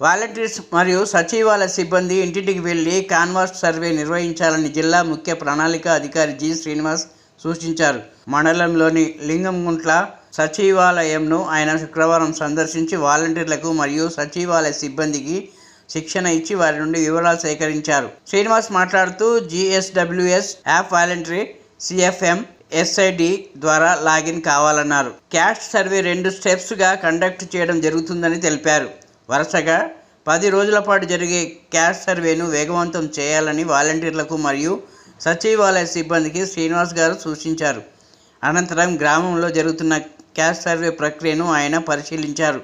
Volunteers మరియు సచివాలయ సిబ్బంది ఇంటింటికి వెళ్ళి కాన్వాస్ సర్వే నిర్వహించాలని జిల్లా ముఖ్య ప్రణాళిక అధికారి జి శ్రీనివాస్ సూచించారు. మండలంలోని లింగంగుంట్ల సచివాలయంను ఆయన శుక్రవారం సందర్శించి వాలంటీర్లకు మరియు సచివాలయ సిబ్బందికి శిక్షణ ఇచ్చి వారి నుండి వివరాలు సేకరించారు. శ్రీనివాస్ మాట్లాడుతూ GSWS app voluntary CFM SID ద్వారా లాగిన్ కావాలన్నారు. క్యాష్ సర్వే రెండు స్టెప్స్గా కండక్ట్ చేయడం జరుగుతుందని తెలిపారు. వరుసగా పది రోజుల పాటు జరిగే క్యాష్ సర్వేను వేగవంతం చేయాలని వాలంటీర్లకు మరియు సచివాలయ సిబ్బందికి శ్రీనివాస్ గారు సూచించారు. అనంతరం గ్రామంలో జరుగుతున్న క్యాష్ సర్వే ప్రక్రియను ఆయన పరిశీలించారు.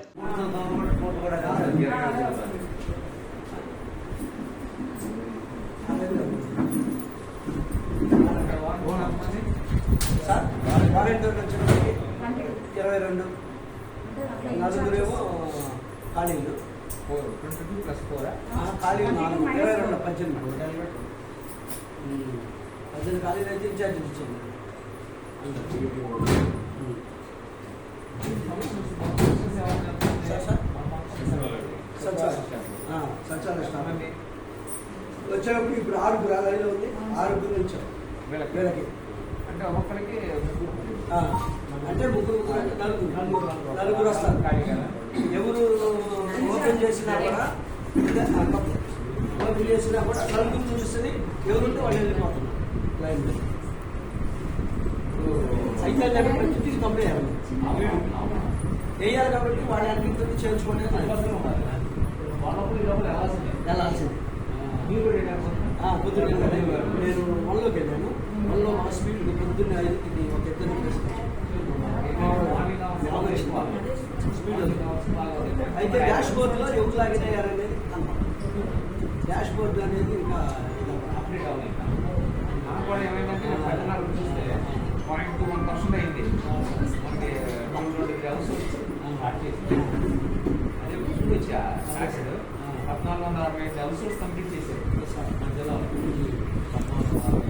ఇరవై రెండు. నలుగురేమో ఖాళీలు. Four. Twenty two plus four? ఖాళీలు నాలుగు. ఇరవై రెండు పద్దెనిమిది. పద్దెనిమిది ఖాళీలు అయితే ఇన్ఛార్జ్ ఇచ్చింది? సచివాలయం. స్టాఫ్. వచ్చేటప్పుడు ఇప్పుడు ఆరుగురు లైన్లో ఉంది. ఆరుగురు నుంచాం వీళ్ళకి వీళ్ళకి అంటే ఒక్కొక్కరికి ఆ, అంటే ముగ్గురు నలుగురు. నలుగురు. వస్తారు. ఎవరు ఓపెన్ చేసినా కూడా. ఓపెన్ చేసినా కూడా నలుగురు చూపిస్తుంది ఎవరుంటే వాళ్ళు వెళ్ళిపోతున్నారు లైన్ అయితే నేను ప్రతిదీ పంపేయాలి వేయాలి కాబట్టి వాళ్ళ అన్నింటితో చేర్చుకోండి వెళ్ళాల్సింది. పొద్దున్న. నేను వన్లోకి వెళ్ళాను. వన్లో మా స్పీడ్ పొద్దున్న ఒక ఇద్దరు స్పీడ్ ఉంది. అయితే డాష్ బోర్డులో ఎవరు లాగిన్ అయ్యారనేది డాష్ బోర్డు అనేది ఇంకా అప్డేట్ అవ్వాలి. నాకు కూడా ఏమైందంటే చూస్తే పాయింట్ టూ వన్ పర్సెంట్ అయింది. మనకి స్టార్ట్ చేసి అదే చూపించా ట్యాక్స్ పద్నాలుగు వందల అరవై ఐదు హౌస్ కంప్లీట్ చేశారు మధ్యలో. పద్నాలుగు వందల